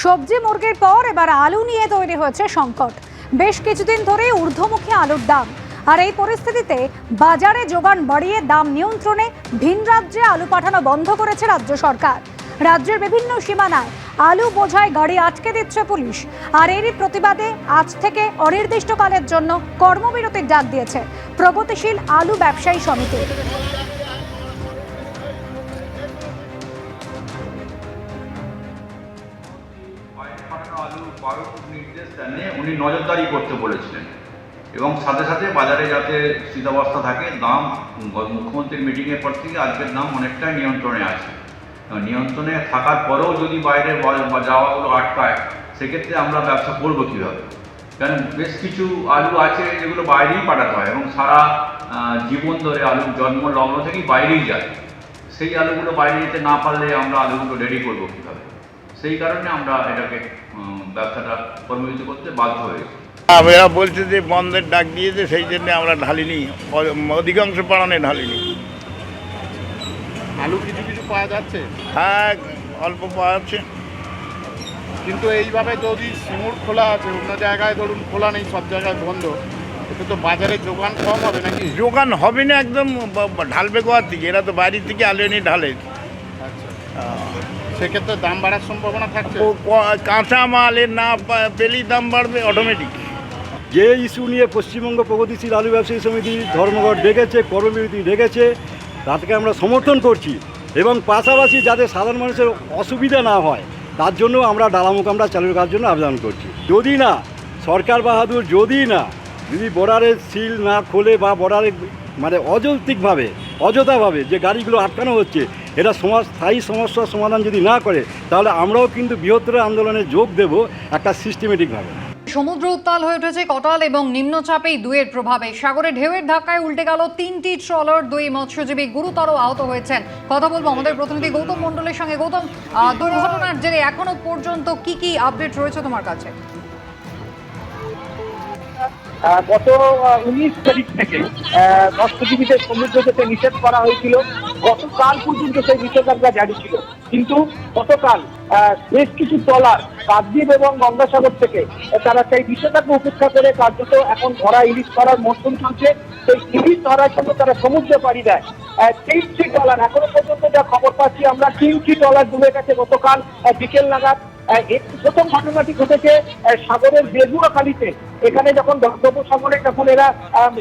সবজি মুরগির পর এবার আলু নিয়ে তৈরি হয়েছে সংকট। বেশ কিছুদিন ধরে ঊর্ধ্বমুখী আলুর দাম। আর এই পরিস্থিতিতে বাজারে যোগান বাড়িয়ে দাম নিয়ন্ত্রণে ভিন রাজ্যে আলু পাঠানো বন্ধ করেছে রাজ্য সরকার। রাজ্যের বিভিন্ন সীমানায় আলু বোঝায় গাড়ি আটকে দিচ্ছে পুলিশ। আর এরই প্রতিবাদে আজ থেকে অনির্দিষ্টকালের জন্য কর্মবিরতির ডাক দিয়েছে প্রগতিশীল আলু ব্যবসায়ী সমিতি। বারো নির্দেশ উনি নজরদারি করতে বলেছিলেন। এবং সাথে সাথে বাজারে যাতে স্থিতাবস্থা থাকে, দাম মুখ্যমন্ত্রীর মিটিংয়ের পর থেকে আজকের দাম অনেকটাই নিয়ন্ত্রণে আছে। নিয়ন্ত্রণে থাকার পরেও যদি বাইরে যাওয়াগুলো আটকায়, সেক্ষেত্রে আমরা ব্যবসা করব কীভাবে? কারণ বেশ কিছু আলু আছে যেগুলো বাইরেই পাঠাতে হয় এবং সারা জীবন ধরে আলু জন্ম, লগ্ন থেকেই বাইরেই যায়। সেই আলুগুলো বাইরে যেতে না পারলে আমরা আলুগুলো রেডি করব কীভাবে? সেই কারণে আমরা এটাকে ব্যবসাটা কর্মবিরতি করতে বাধ্য হয়েছি। এরা বলছে যে বন্ধের ডাক দিয়েছে সেই জন্য আমরা ঢালিনি। অধিকাংশ পাড়ানে ঢালিনি। আলু কিছু কিছু পাওয়া যাচ্ছে? হ্যাঁ অল্প পাওয়া যাচ্ছে। কিন্তু এইভাবে যদি সিঙ্গুর খোলা আছে অন্য জায়গায় ধরুন খোলা নেই সব জায়গায় বন্ধ এতে তো বাজারে যোগান কম হবে নাকি? যোগান হবে না একদম ঢালবে গোয়ার থেকে? এরা তো বাইরের থেকে আলু এনে ঢালে। আচ্ছা। সেক্ষেত্রে দাম বাড়ার সম্ভাবনা থাকছে? ও কাঁচা মালের না পেলেই দাম বাড়বে অটোমেটিক যে ইস্যু নিয়ে পশ্চিমবঙ্গ প্রগতিশীল আলু ব্যবসায়ী সমিতি ধর্মঘট ডেকেছে কর্মবিরতি ডেকেছে তাকে আমরা সমর্থন করছি। এবং পাশাপাশি যাতে সাধারণ মানুষের অসুবিধা না হয় তার জন্য আমরা ডালামুখ আমরা চালু করার জন্য আবেদন করছি। যদি না সরকার বাহাদুর যদি না যদি বর্ডারের সিল না খোলে বা বর্ডারে মানে অযৌক্তিকভাবে অযথাভাবে যে গাড়িগুলো আটকানো হচ্ছে এটা সমাজ স্থায়ী সমস্যার সমাধান যদি না করে, তাহলে আমরাও কিন্তু বৃহত্তর আন্দোলনে যোগ দেব একটা সিস্টেমেটিকভাবে সমুদ্র উত্তাল হয়ে উঠেছে কটাল এবং নিম্নচাপেই দুয়ের প্রভাবে। সাগরে ঢেউয়ের ধাক্কায় উল্টে গেল তিনটি ট্রলার দুই মৎস্যজীবী গুরুতর আহত হয়েছেন। কথা বলব আমাদের প্রতিনিধি গৌতম মণ্ডলের সঙ্গে। গৌতম দুর্ঘটনার জেরে এখনও পর্যন্ত কি কি আপডেট রয়েছে তোমার কাছে? গত উনিশ তারিখ থেকে মৎস্যজীবীদের সমুদ্র যেতে নিষেধ করা হয়েছিল। গতকাল পর্যন্ত সেই নিষেধাজ্ঞা জারি ছিল। কিন্তু গতকাল বেশ কিছু ট্রলার কাকদ্বীপ এবং গঙ্গাসাগর থেকে তারা সেই নিষেধাজ্ঞা উপেক্ষা করে কার্যত এখন ধরা ইলিশ ধরার মরশুম চলছে। সেই ইলিশ ধরার জন্য তারা সমুদ্রে পাড়ি দেয়। তিনটি ট্রলার, এখনও পর্যন্ত যা খবর পাচ্ছি আমরা, তিনটি ট্রলার ডুবে গেছে গতকাল বিকেল নাগাদ। প্রথম ঘটনাটি ঘটেছে সাগরের বেগুয়াখালীতে এখানে যখন বঙ্গোপসাগরে যখন এরা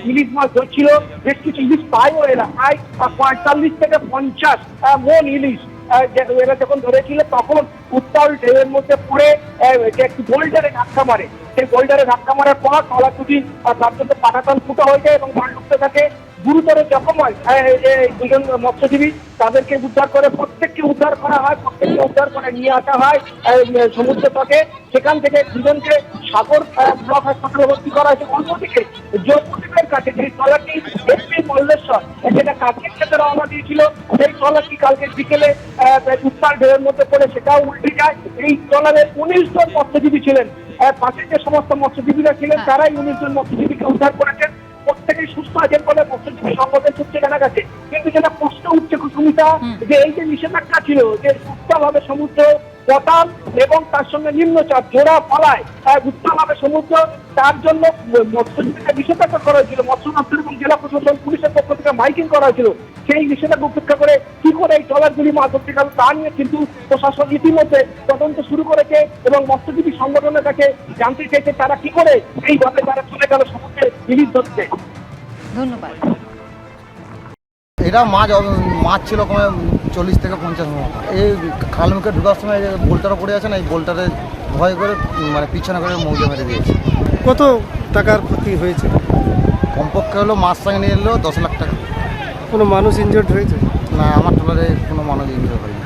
ইলিশ মাছ ধরছিল, বেশ কিছু ইলিশ পায়ও এরা, প্রায় পঁয়তাল্লিশ থেকে পঞ্চাশ মন ইলিশ। এরা যখন ধরেছিল, তখন উত্তাল ঢেউয়ের মধ্যে পড়ে একটি বোল্ডারে ধাক্কা মারে। সেই বোল্ডারে ধাক্কা মারার পর তলা দুটি তার জন্য পাটাতন ফুটো হয়ে যায় এবং জল ঢুকতে থাকে, গুরুতর জখম হয়। দুজন মৎস্যজীবী তাদেরকে উদ্ধার করে, প্রত্যেককে উদ্ধার করা হয়, প্রত্যেককে উদ্ধার করে নিয়ে আসা হয় সমুদ্র তটে। সেখান থেকে দুজনকে সাগর ব্লক হাসপাতালে ভর্তি করা হয়েছে। অন্যদিকে জয়পুরের কাছে, যে ট্রলারটি এসপি মল্লেশ্বর যেটা কাকের ক্ষেত্রে রওনা দিয়েছিল, সেই ট্রলারটি কালকে বিকেলে উত্তাল ঢেউয়ের মধ্যে পড়ে সেটাও উল্টে যায়। এই ট্রলারে উনিশ জন মৎস্যজীবী ছিলেন। আহ, পাশে যে সমস্ত মৎস্যজীবীরা ছিলেন তারাই উনিশ জন মৎস্যজীবীকে উদ্ধার করেছেন। প্রত্যেকেই সুস্থ আছেন বলে মৎস্যজীবী সংগঠন সূত্রে জানা গেছে। কিন্তু যেটা প্রশ্ন উঠছে কুসুমিতা যে এই যে নিষেধাজ্ঞা ছিল যে উত্তালভাবে সমুদ্র পতাল এবং তার সঙ্গে নিম্নচাপ জোড়া ফলায় উত্তালভাবে সমুদ্র তার জন্য মৎস্যজীবীকে নিষেধাজ্ঞা করা হয়েছিল। মৎস্য দপ্তর এবং জেলা প্রশাসন পুলিশের পক্ষ থেকে মাইকিং করা হয়েছিল। সেই নিষেধাজ্ঞা উপেক্ষা করে করে এই ট্রলারগুলি মাছ ধরতে গেল তা নিয়ে কিন্তু প্রশাসন ইতিমধ্যে তদন্ত শুরু করেছে এবং মৎস্যজীবী সংগঠনের কাছে জানতে চেয়েছে তারা কি করে এইভাবে তারা চলে গেল সমুদ্রে ইলিশ ধরতে। ধন্যবাদ। এটা মাছ মাছ ছিল কমে চল্লিশ থেকে পঞ্চাশ মতো এই খালমুখে ঢোকার সময় যে বোল্টারও পড়ে আছে না এই বোল্টারে ভয় করে মানে পিছনে করে মৌজা মেরে দিয়েছে। কত টাকার ক্ষতি হয়েছে? কমপক্ষে হলো মাছ সঙ্গে নিয়ে এলো দশ লাখ টাকা। কোনো মানুষ ইনজোর্ড হয়েছে? না আমার ট্রলারে কোনো মানুষ ইনজয় হয়নি